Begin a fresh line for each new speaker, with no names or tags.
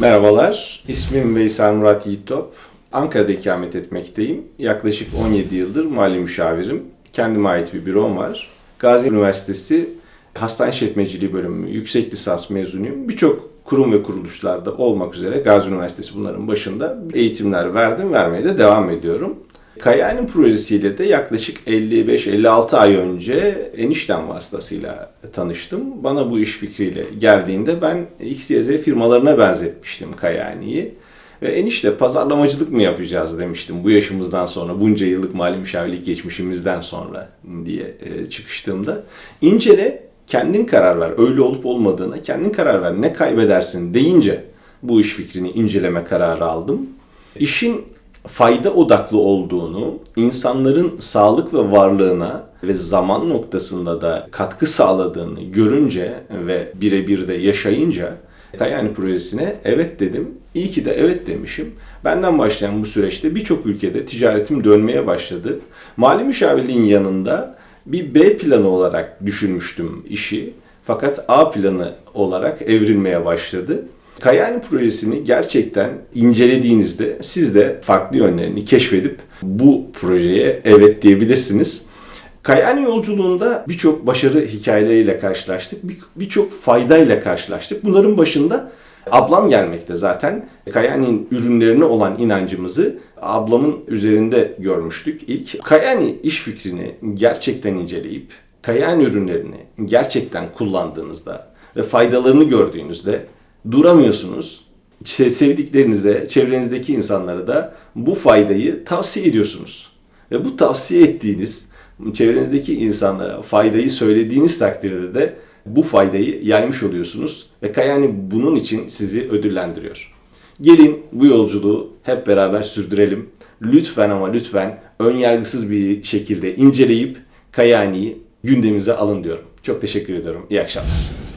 Merhabalar, ismim Veysel Murat Yiğittop. Ankara'da ikamet etmekteyim. Yaklaşık 17 yıldır mali müşavirim. Kendime ait bir bürom var. Gazi Üniversitesi Hastane İşletmeciliği bölümü yüksek lisans mezunuyum. Birçok kurum ve kuruluşlarda olmak üzere Gazi Üniversitesi bunların başında eğitimler verdim, vermeye de devam ediyorum. Kayani projesiyle de yaklaşık 55-56 ay önce eniştem vasıtasıyla tanıştım. Bana bu iş fikriyle geldiğinde ben XYZ firmalarına benzetmiştim Kayani'yi. Ve enişte pazarlamacılık mı yapacağız demiştim bu yaşımızdan sonra, bunca yıllık mali müşavirlik geçmişimizden sonra diye e, çıkıştığımda. İncele, kendin karar ver, öyle olup olmadığına kendin karar ver, ne kaybedersin deyince bu iş fikrini inceleme kararı aldım. İşin fayda odaklı olduğunu, insanların sağlık ve varlığına ve zaman noktasında da katkı sağladığını görünce ve birebir de yaşayınca Kayani projesine evet dedim. İyi ki de evet demişim. Benden başlayan bu süreçte birçok ülkede ticaretim dönmeye başladı. Mali müşavirliğin yanında bir B planı olarak düşünmüştüm işi. Fakat A planı olarak evrilmeye başladı. Kayani projesini gerçekten incelediğinizde siz de farklı yönlerini keşfedip bu projeye evet diyebilirsiniz. Kayani yolculuğunda birçok başarı hikayeleriyle karşılaştık. bir- Birçok faydayla karşılaştık. Bunların başında ablam gelmekte zaten. Kayani'nin ürünlerine olan inancımızı ablamın üzerinde görmüştük ilk. Kayani iş fikrini gerçekten inceleyip Kayani ürünlerini gerçekten kullandığınızda ve faydalarını gördüğünüzde duramıyorsunuz. Se- Sevdiklerinize, çevrenizdeki insanlara da bu faydayı tavsiye ediyorsunuz. Ve bu tavsiye ettiğiniz çevrenizdeki insanlara faydayı söylediğiniz takdirde de bu faydayı yaymış oluyorsunuz ve Kayani bunun için sizi ödüllendiriyor. Gelin bu yolculuğu hep beraber sürdürelim. Lütfen ama lütfen ön yargısız bir şekilde inceleyip Kayani'yi gündemimize alın diyorum. Çok teşekkür ediyorum. İyi akşamlar.